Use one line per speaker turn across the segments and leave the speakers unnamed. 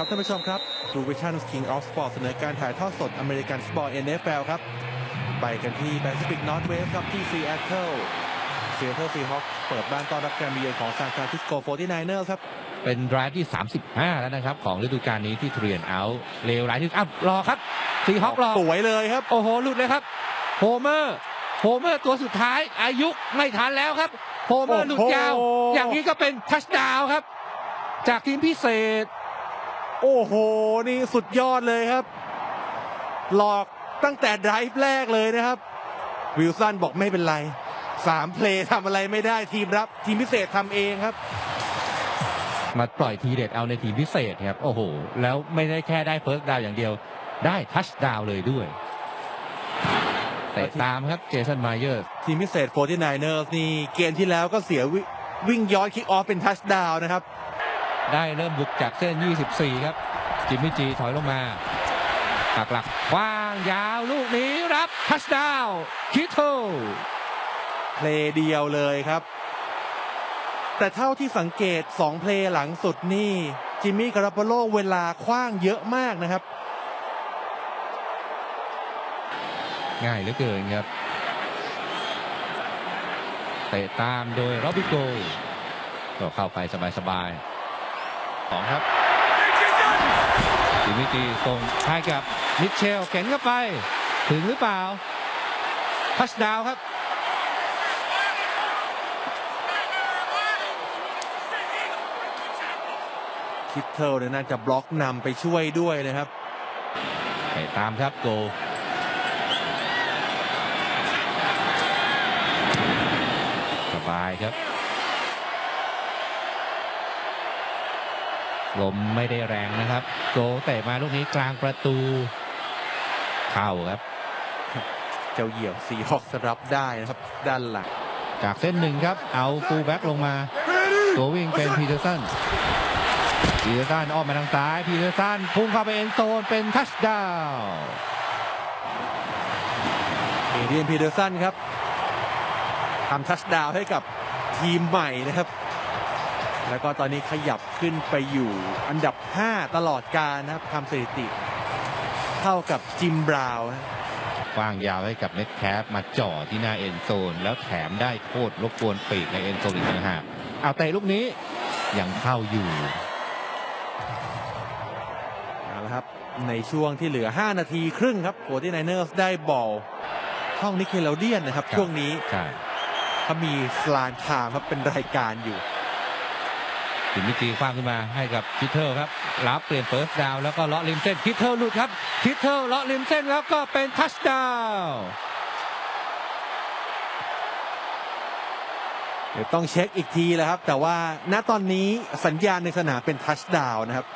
ครับท่านผู้ชมครับ True Vision King of Sport เสนอการถ่ายทอดสดอเมริกันฟุตบอล NFL ครับ ไปกันที่ Pacific Northwest ครับที่ Seattle Seattle Seahawks เปิดบ้านต้อนรับการมาเยือนของ San Francisco 49ers ครับ
เป็นรายที่ 35 แล้วนะครับ ของฤดูกาลนี้ที่เทรียนเอาเลวร้ายที่สุดอ้าวรอครับซีฮอครอ
สวยเลยครับ
โอ้โห หลุดเลยครับโฮเมอร์โฮเมอร์ตัวสุดท้ายอายุไม่ทันแล้วครับโฮเมอร์หลุดยาว
โอ้โห
อย่างนี้ก็เป็นทัชดาวครับ จากทีมพิเศษ
โอ้โห นี่สุดยอดเลยครับ หลอกตั้งแต่ไดรฟ์แรกเลยนะครับ วิลสันบอกไม่เป็นไรสามเพลย์ทำอะไรไม่ได้ทีมรับ ทีมพิเศษทำเองครับ
มาปล่อยทีเด็ดเอาในทีมพิเศษครับ โอ้โห แล้วไม่ได้แค่ได้เฟิร์สดาวอย่างเดียว ได้ทัชดาวเลยด้วยแต่ตามครับเจสันมายเยอร์
ทีมพิเศษ 49ers นี่เกมที่แล้วก็เสียวิวิ่งย้อนคิกออฟเป็นทัชดาวน์นะครับ
ได้เริ่มบุกจากเส้น 24 ครับ จิมมี่จีถอยลงมาปักหลักคว้างยาวลูกนี้รับทัชดาวคิทเทิล
เพลย์เดียวเลยครับ แต่เท่าที่สังเกต 2 เพลย์หลังสุดนี่ จิมมี่กราปโลเวลาคว้างเยอะมากนะครับ
ง่ายเหลือเกินครับเตะตามโดยโรบิโกก็เข้าไปสบายๆ สองครับจิมมี่จีส่งให้กับมิเชลเข็นเข้าไป ถึงหรือเปล่าทัชดาวครับ
คิดเทิลเนี่ยน่าจะบล็อกนำไปช่วยด้วยนะครับ
ไปตามครับโกสบายครับ ลมไม่ได้แรงนะครับ โกเตะมาลูกนี้กลางประตู เข้าครับ
เจ้าเหยี่ยวซีฮอกรับได้นะครับ ด้านหลัง
จากเส้นหนึ่งครับ เอาฟูลแบ็กลงมา ตัววิ่งเป็นพีเทอร์สันพีเทอร์สันอ้อมมาทางซ้ายพีเทอร์สันพุ่งเข้าไปเอ็นโซนเป็นทัชดาว
เอเดียนพีเดอร์สันครับทำทัชดาวน์ให้กับทีมใหม่นะครับ แล้วก็ตอนนี้ขยับขึ้นไปอยู่อันดับ 5 ตลอดการนะครับทำสถิติ เท่ากับจิมบราวน์นะ
กว้างยาวให้กับเน็ตแคปมาจ่อที่หน้าเอ็นโซน แล้วแถมได้โทษรบกวนปีกในเอ็นโซนอีกต่างหากเอาเตะลูกนี้ยังเข้าอยู่
เอาละครับในช่วงที่เหลือ 5 นาทีครึ่งครับโ o ตี้ไนเนอร์สได้บอลช่องนิเคลเดียนนะครับ
ครับ
ช่วงนี้
ใช่
เขามีสลานไทม์ครับเป็นรายการอยู่
ถึงมิจีคว้างขึ้นมาให้กับคิทเทิลครับรับเปลี่ยนเฟิร์สดาวแล้วก็เลาะริมเส้นคิทเทิลหลุดครับคิทเทิลเลาะริมเส้นแล้วก็เป็นทัชดาว
เดี๋ยวต้องเช็คอีกทีแล้วครับ แต่ว่าณตอนนี้สัญญาณในสนามเป็นทัชดาวน์นะครับ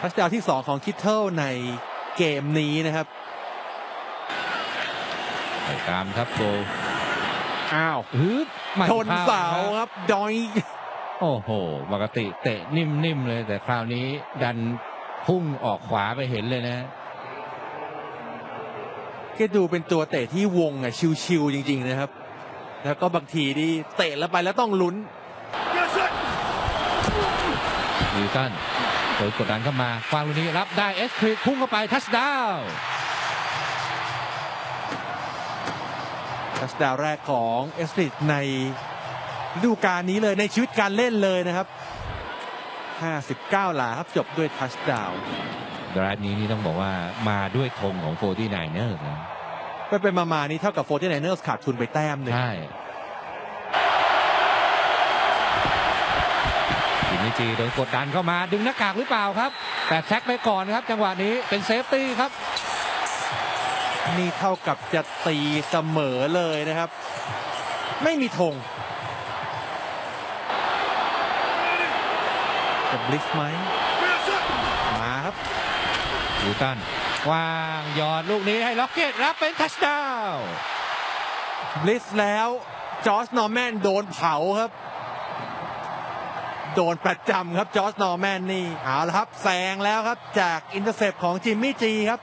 ทัชดาวน์ที่ 2 ของคิทเทิลในเกมนี้นะครับ
ไปตามครับโก
อ้าว
ฮึบไม่
ชน
ข้
เสา
ครับ
ครับดอย
โอ้โห ปกติเตะนิ่มๆเลย แต่คราวนี้ดันพุ่งออกขวาไปเห็นเลยนะ
ก็ดูเป็นตัวเตะที่วงอะชิวๆจริง ๆ นะครับ แล้วก็บางทีนี่เตะแล้วไปแล้วต้องลุ้น
วิลสันโดยกดดันเข้ามาฟังลูกนี้รับได้เอสคริพุ่งเข้าไปทัชดาว
ทัชดาวน์แรกของเอสตริดใน ฤดูกาลนี้เลยในชีวิตการเล่นเลยนะครับ 59 หลาครับจบด้วยทัชดาวน์
ดราฟนี้นี่ต้องบอกว่ามาด้วยธงของ 49ers นะ
ไปเป็นมาๆนี่เท่ากับ 49ers ขาดทุนไปแต้มหนึ่ง
ใช่ทีนี้จีโดนกดดันเข้ามาดึงหน้ากากหรือเปล่าครับ แต่แซกไปก่อนครับ จังหวะนี้เป็นเซฟตี้ครับ
นี่เท่ากับจะตีเสมอเลยนะครับ ไม่มีธง จะบลิสไหมมาครับ
วิลสันวางยอดลูกนี้ให้ล็อกเก็ตรับเป็นทัชดาว
บลิสแล้วจอร์จนอร์แมนโดนเผาครับ โดนประจำครับจอร์จนอร์แมนนี่เอาละครับแซงแล้วครับจากอินเตอร์เซปของจิมมี่จีครับ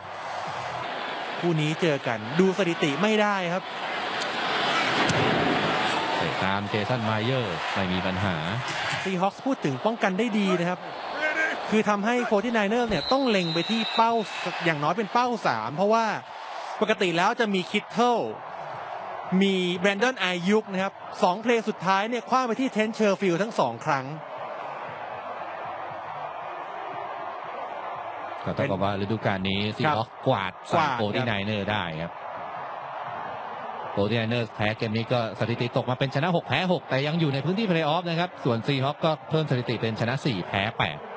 คู่นี้เจอกันดูสถิติไม่ได้ครับ
ตะตามเจสันมายเยอร์ไม่มีปัญหา
ซีฮอคพูดถึงป้องกันได้ดีนะครับ คือทำให้โฟร์ที่ไนเนอร์เนี่ยต้องเล็งไปที่เป้าอย่างน้อยเป็นเป้าสามเพราะว่าปกติแล้วจะมีคิทเทิลมีแบรนดอนไอายุกนะครับสองเพลย์สุดท้ายเนี่ยคว้างไปที่เทนเชอร์ฟิลทั้งสองครั้ง
ก็ต้องบอกว่าฤดูกาลนี้ซี
ครับ
ฮอคกวาด
ก
สาวา
มด
โปรตีไนเนอร์ได้ครับ โปรตีไนเนอร์แพ้เกมนี้ก็สถิติตกมาเป็นชนะ 6 แพ้ 6 แต่ยังอยู่ในพื้นที่เพลย์ออฟนะครับ ส่วนซีฮอคก็เพิ่มสถิติเป็นชนะ 4 แพ้ 8